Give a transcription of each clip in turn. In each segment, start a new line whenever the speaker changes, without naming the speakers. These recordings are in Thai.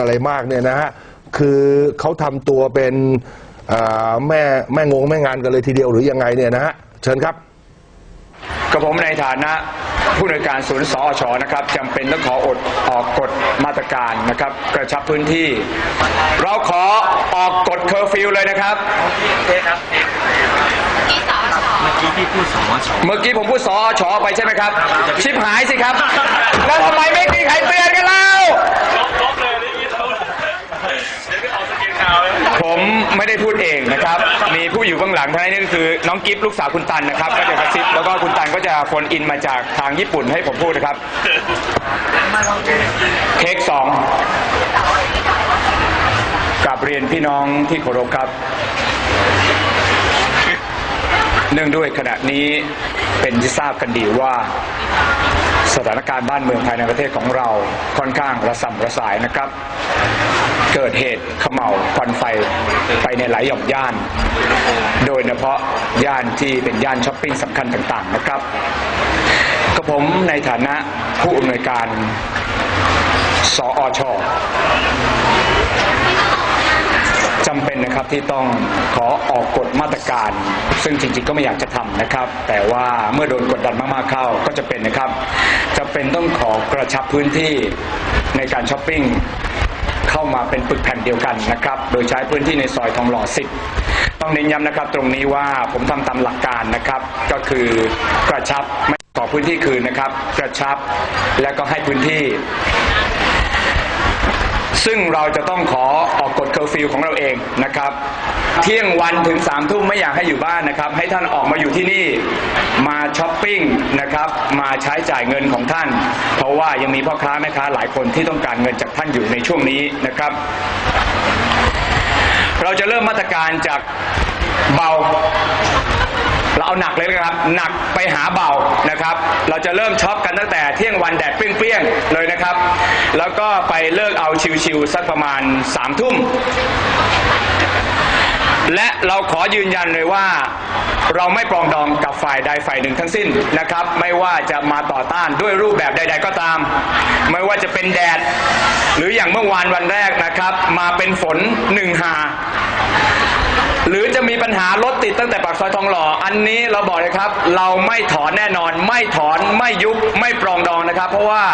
อะไรมากเนี่ยนะฮะ คือเขาทำตัวเป็นอ่าแม่แม่งงแม่งานกันเลยทีเดียวหรือยังไงเนี่ยนะฮะ เชิญครับ
กับผมในฐานะผู้ในวยการศูนย์สอชนะครับจำเป็นต้องขออดออกกฎมาตรการนะครับ กระชับพื้นที่ เราขอออกกฎเคอร์ฟิวเลยนะครับ
เมื่อกี้พี่พูดสวช
เมื่อกี้ผมพูดสอชอไปใช่ไหมครับ ชิบหายสิครับ แล้วทำไมไม่มีใครเตือนกันเล่า
ลบเลยได้ยินแล้วเดี๋ยวไปออกสเก็ตข่าวเลย
ผมไม่ได้พูดเองนะครับ มีผู้อยู่เบื้องหลังท่านนี้ก็คือน้องกิฟต์ลูกสาวคุณตันนะครับ ก็จะกระซิบแล้วก็คุณตันก็จะโฟนอินมาจากทางญี่ปุ่นให้ผมพูดนะครับเค้กสองกลับเรียนพี่น้องที่เคารพครับเนื่องด้วยขณะนี้เป็นที่ทราบกันดีว่า สถานการณ์บ้านเมืองภายในประเทศของเราค่อนข้างระส่ำระสายนะครับ เกิดเหตุขม่าวควันไฟไปในหลายหย่อมย่าน โดยเฉพาะย่านที่เป็นย่านช้อปปิ้งสำคัญต่างๆนะครับกระผมในฐานะผู้อำนวยการสออช จำเป็นนะครับที่ต้องขอออกกฎมาตรการ ซึ่งจริงๆก็ไม่อยากจะทำนะครับ แต่ว่าเมื่อโดนกดดันมากๆเข้าก็จะเป็นนะครับจะเป็นต้องขอกระชับพื้นที่ในการช้อปปิ้งเข้ามาเป็นปึกแผ่นเดียวกันนะครับ โดยใช้พื้นที่ในซอยทองหล่อสิบต้องเน้นย้ำนะครับ ตรงนี้ว่าผมทำตามหลักการนะครับ ก็คือกระชับไม่ขอพื้นที่คืนนะครับ กระชับและก็ให้พื้นที่ ซึ่งเราจะต้องขอออกกฎเคอร์ฟิวของเราเองนะครับ เที่ยงวันถึงสามทุ่มไม่อยากให้อยู่บ้านนะครับ ให้ท่านออกมาอยู่ที่นี่มาช้อปปิ้งนะครับมาใช้จ่ายเงินของท่าน เพราะว่ายังมีพ่อค้าแม่ค้าหลายคนที่ต้องการเงินจากท่านอยู่ในช่วงนี้นะครับ เราจะเริ่มมาตรการจากเบา เอาหนักเลยนะครับ หนักไปหาเบานะครับ เราจะเริ่มช็อปกันตั้งแต่เที่ยงวันแดดเปรี้ยงๆเลยนะครับ แล้วก็ไปเลิกเอาชิวๆสักประมาณสามทุ่มและเราขอยืนยันเลยว่าเราไม่ปรองดองกับฝ่ายใดฝ่ายหนึ่งทั้งสิ้นนะครับ ไม่ว่าจะมาต่อต้านด้วยรูปแบบใด ๆ ก็ตาม ไม่ว่าจะเป็นแดด หรืออย่างเมื่อวานวันแรกนะครับ มาเป็นฝนหนึ่งหา หรือจะมีปัญหารถติดตั้งแต่ปากซอยทองหล่อ อันนี้เราบอกเลยครับ เราไม่ถอนแน่นอน ไม่ถอนไม่ยุบไม่ปรองดองนะครับ เพราะว่า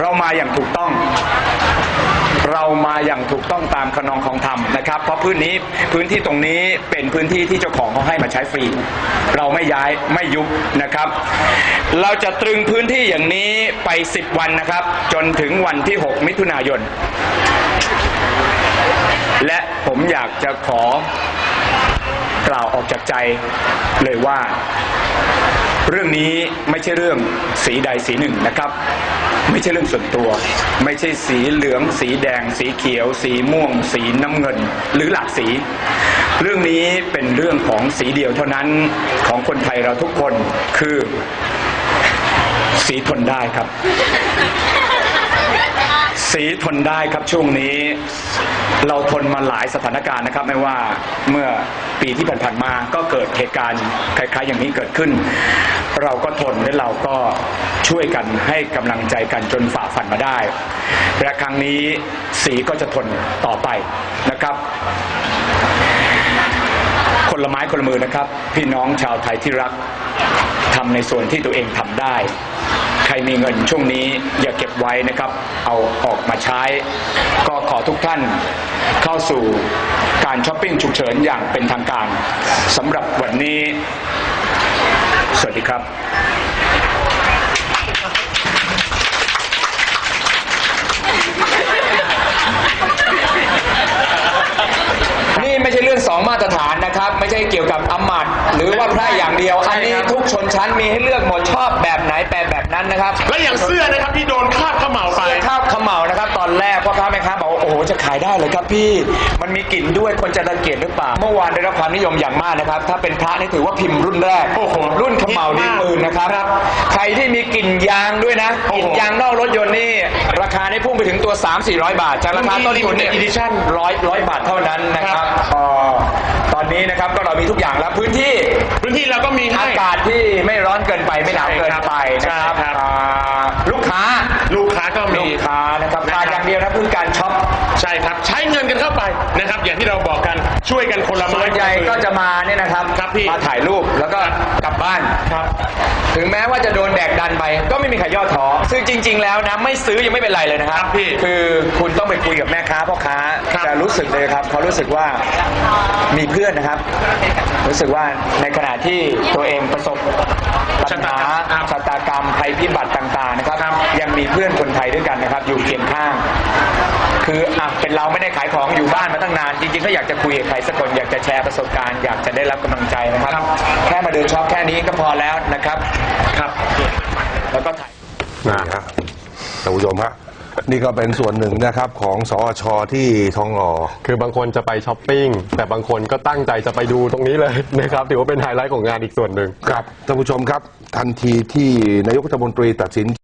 เรามาอย่างถูกต้อง เรามาอย่างถูกต้องตามขนองของธรรมนะครับ เพราะพื้นนี้พื้นที่ตรงนี้เป็นพื้นที่ที่เจ้าของเขาให้มาใช้ฟรี เราไม่ย้ายไม่ยุบนะครับ เราจะตรึงพื้นที่อย่างนี้ไป 10 วันนะครับ จนถึงวันที่ 6 มิถุนายนและ ผมอยากจะขอกล่าวออกจากใจเลยว่า เรื่องนี้ไม่ใช่เรื่องสีใดสีหนึ่งนะครับ ไม่ใช่เรื่องส่วนตัว ไม่ใช่สีเหลือง สีแดง สีเขียว สีม่วง สีน้ำเงิน หรือหลากสี เรื่องนี้เป็นเรื่องของสีเดียวเท่านั้นของคนไทยเราทุกคนคือสีทนได้ครับ สีทนได้ครับช่วงนี้ เราทนมาหลายสถานการณ์นะครับ ไม่ว่าเมื่อปีที่ผ่านๆมาก็เกิดเหตุการณ์คล้าย ๆ อย่างนี้เกิดขึ้น เราก็ทนและเราก็ช่วยกันให้กำลังใจกันจนฝ่าฟันมาได้ และครั้งนี้สีก็จะทนต่อไปนะครับคนละไม้คนละมือนะครับ พี่น้องชาวไทยที่รักทำในส่วนที่ตัวเองทำได้ ใครมีเงินช่วงนี้อย่าเก็บไว้นะครับ เอาออกมาใช้ ก็ขอทุกท่านเข้าสู่การช้อปปิ้งฉุกเฉินอย่างเป็นทางการสำหรับวันนี้ สวัสดีครับนี่ไม่ใช่เรื่องสองมาตรฐานนะครับ ไม่ใช่เกี่ยวกับอำมาตย์หรือว่าพระอย่างเดียว อันนี้ทุกชนชั้นมีให้เลือกหมดชอบแบบไหนแปลแบบ นั้นนะครับ
และอย่างเสื้อนะครับที่โดนคาบเขม่าไป
ข้าวขมเหานะครับ ตอนแรกพ่อค้าแม่ค้าบอกว่าโอ้โหจะขายได้เลยครับพี่มันมีกลิ่นด้วยคนจะรังเกียจหรือเปล่าเมื่อวานได้รับความนิยมอย่างมากนะครับ ถ้าเป็นพระนี่ถือว่าพิมพ์รุ่นแรก
โอ้โห
รุ่นขมเหานิ้วมือนะครับ ใครที่มีกลิ่นยางด้วยนะ
โอ้
ก
โห
ลิ่นยางนอกรถยนต์นี่ราคานี่พุ่งไปถึงตัว 3 4 0 0 บาทจากราคาต้นทุนเนี่ย
Limited Edition
ร้อยร้อยบาทเท่านั้นนะครับเอ่อตอ นนี้นะครับก็เรามีทุกอย่างแล้วพื้นที่
พื้นที่เราก็มีให้
อากาศที่ไม่ร้อนเกินไปไม่หนาวเกินไปนะครับ
ใช่ครับ
อ่าลูกค้า
ลูกค้าก็มี
ลูกค้านะครับ
นะครับ
มาอย่างเดียวนะเพื่อการช็อป
ใช่ครับใช้เงินกันเข้าไปนะครับ อย่างที่เราบอกกันช่วยกันคนละ
ส่
ไม้
วนใหญ่ก็จะมาเนี่ยนะครับ
ครับพี่
มาถ่ายรูปแล้วก็กลับบ้าน
ครับ
ถึงแม้ว่าจะโดนแดกดันไป ก็ไม่มีใครย่อท้อซึ่งจริง ๆ แล้วนะไม่ซื้อยังไม่เป็นไรเลยนะครับ
ครับพี่
คือคุณต้องไปคุยกับแม่ค้าพ่อค้า
ครับ
จะรู้สึกเลยครับเขารู้สึกว่ามีเพื่อนนะครับ รู้สึกว่าในขณะที่ตัวเองประสบปัญหาชะตากรรมภัยพิบัติต่าง ๆ นะครับ ยังมีเพื่อนคนไทยด้วยกันนะครับ อยู่เคียงข้าง คืออะเป็นเราไม่ได้ขายของอยู่บ้านมาตั้งนานจริงๆก็อยากจะคุยกับใครสักคนอยากจะแชร์ประสบการณ์อยากจะได้รับกำลังใจนะครับ แค่มาเดินช็อปแค่นี้ก็พอแล้วนะครับ
ครับ
แล้วก็ถ่าย
นี่ฮะท่านผู้ชมฮะนี่ก็เป็นส่วนหนึ่งนะครับของสอชที่ทองหล่อ
คือบางคนจะไปช้อปปิ้งแต่บางคนก็ตั้งใจจะไปดูตรงนี้เลยนะครับถือว่าเป็นไฮไลท์ของงานอีกส่วนหนึ่ง
ครับท่านผู้ชมครับ ทันทีที่นายกรัฐมนตรีตัดสิน